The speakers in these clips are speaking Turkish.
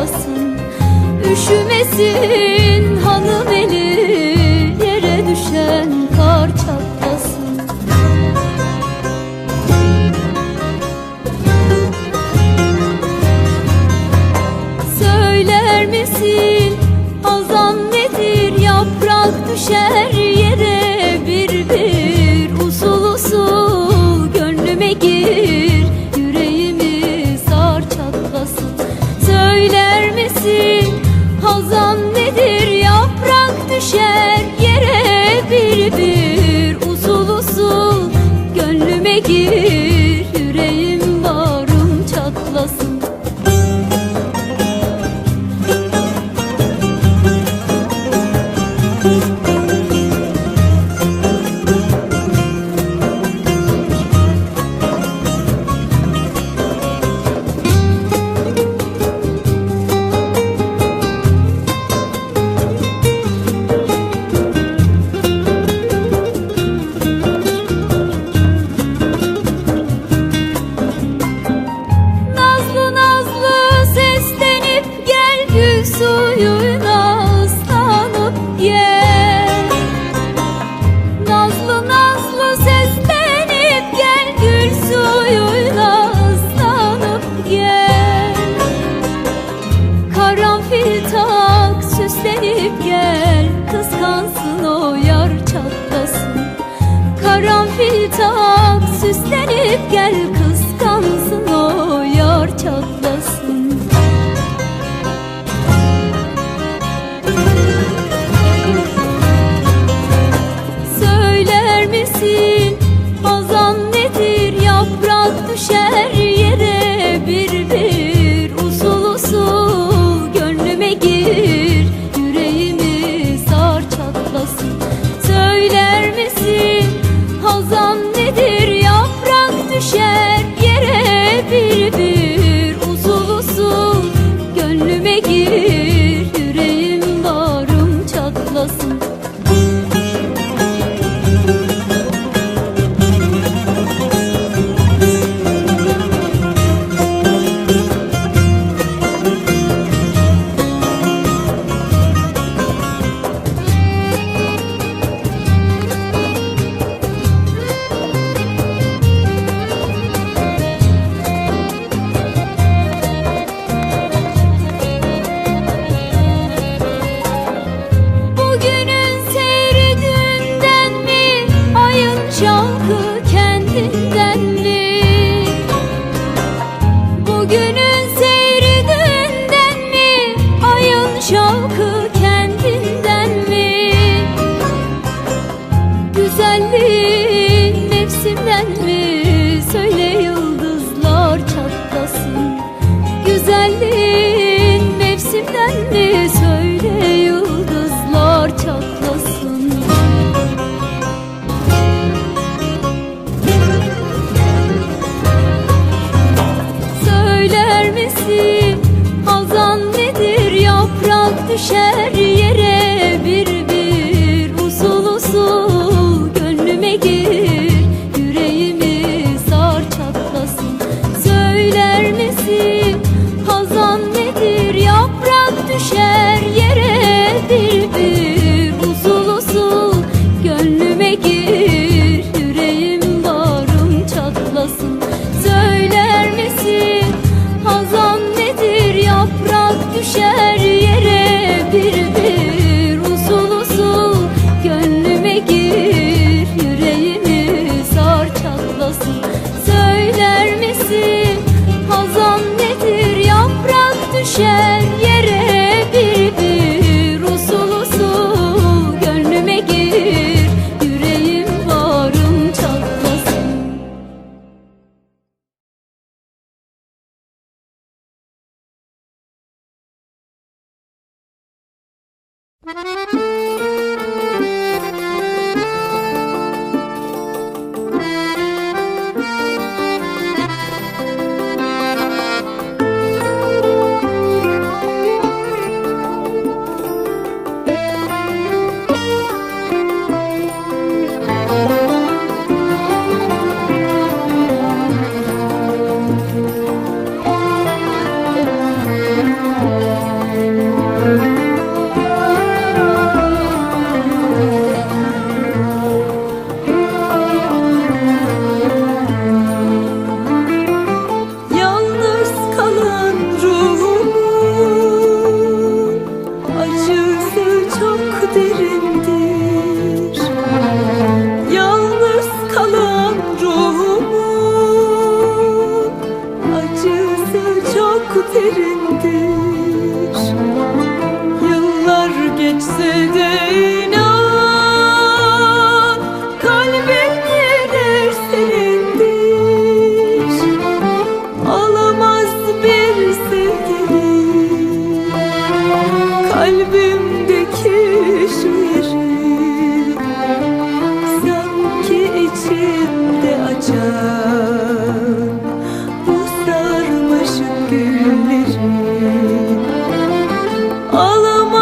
ağlasın Üşümesin hanım eli Yere düşen kar çatlasın. Söyler misin Hazan nedir yaprak düşer seguir.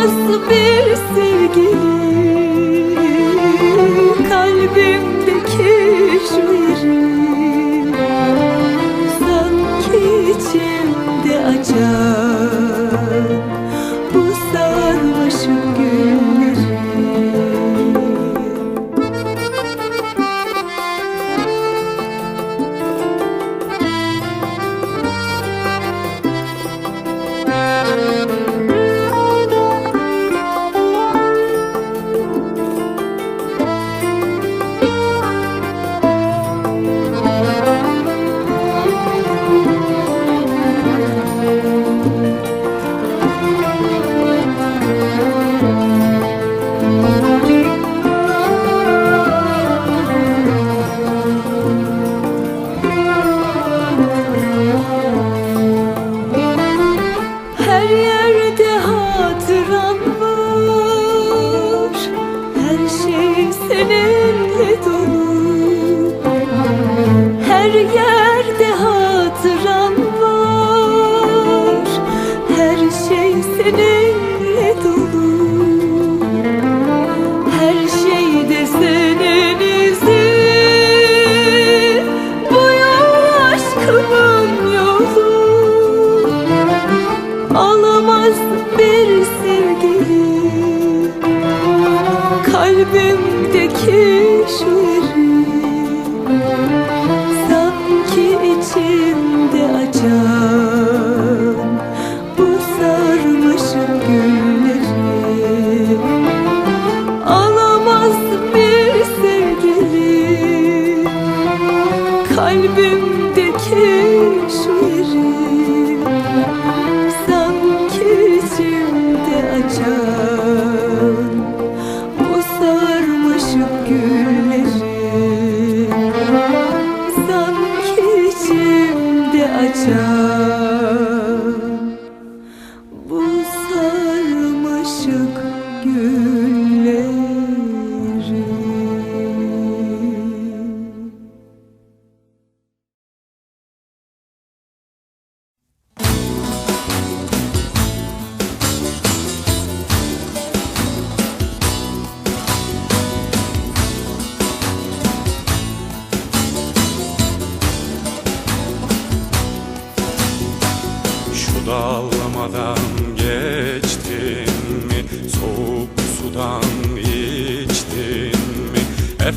nasıl bir sevgili Kalbimdeki şiiri Sanki içimde açar.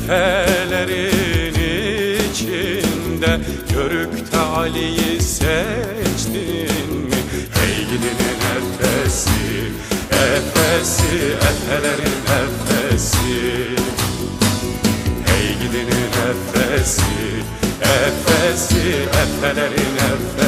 Tepelerin içinde Körükte Ali'yi seçtin mi? Hey gidinin efesi Efesi, efelerin efesi Hey gidinin efesi Efesi, efelerin efesi